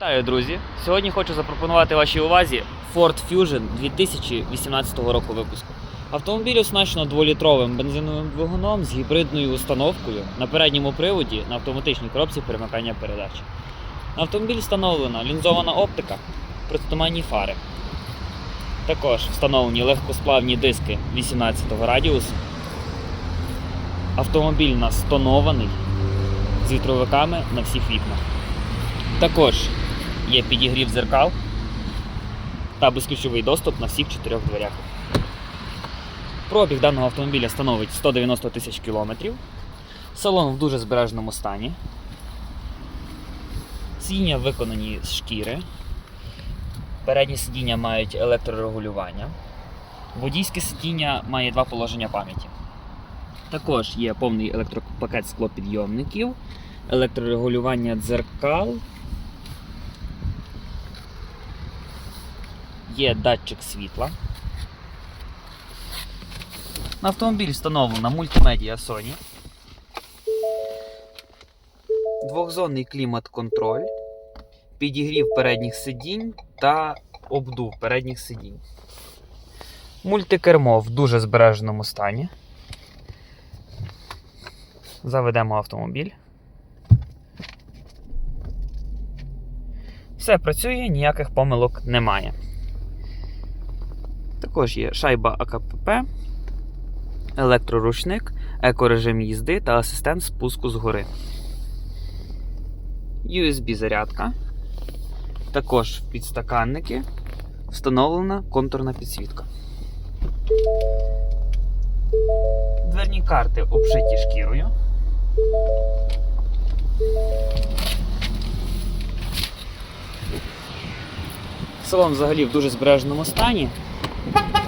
Вітаю, друзі! Сьогодні хочу запропонувати вашій увазі Ford Fusion 2018 року випуску. Автомобіль оснащено 2-літровим бензиновим двигуном з гібридною установкою на передньому приводі на автоматичній коробці перемикання передач. На автомобіль встановлена лінзована оптика, притуманні фари. Також встановлені легкосплавні диски 18 радіусу. Автомобіль у нас тонований з вітровиками на всіх вікнах. Також є підігрів зеркал та безключовий доступ на всіх чотирьох дверях. Пробіг даного автомобіля становить 190 тисяч кілометрів. Салон в дуже збереженому стані. Сидіння виконані з шкіри. Передні сидіння мають електрорегулювання. Водійське сидіння має два положення пам'яті. Також є повний електропакет склопідйомників, електрорегулювання дзеркал, є датчик світла. На автомобіль встановлена мультимедіа Sony. Двохзонний клімат-контроль, підігрів передніх сидінь та обдув передніх сидінь. Мультикермо в дуже збереженому стані. Заведемо автомобіль. Все працює, ніяких помилок немає. Також є шайба АКПП, електроручник, екорежим їзди та асистент спуску згори. USB-зарядка. Також в підстаканники встановлена контурна підсвітка. Дверні карти обшиті шкірою. Салон взагалі в дуже збереженому стані.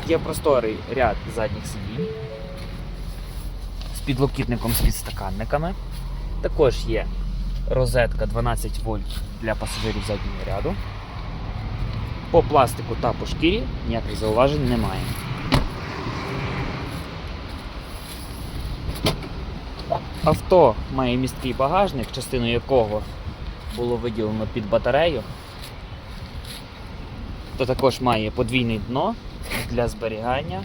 Є просторий ряд задніх сидінь з підлокітником з підстаканниками. Також є розетка 12 вольт для пасажирів заднього ряду. По пластику та по шкірі ніяких зауважень немає. Авто має місткий багажник, частину якого було виділено під батарею. То також має подвійне дно для зберігання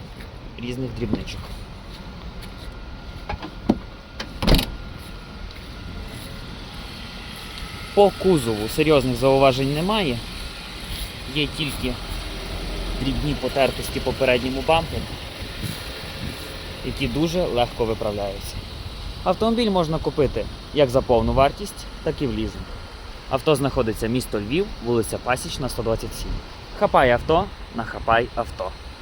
різних дрібничок. По кузову серйозних зауважень немає. Є тільки дрібні потертості по передньому бампері, які дуже легко виправляються. Автомобіль можна купити як за повну вартість, так і в лізинг. Авто знаходиться місто Львів, вулиця Пасічна, 127. Хапай авто на хапай авто.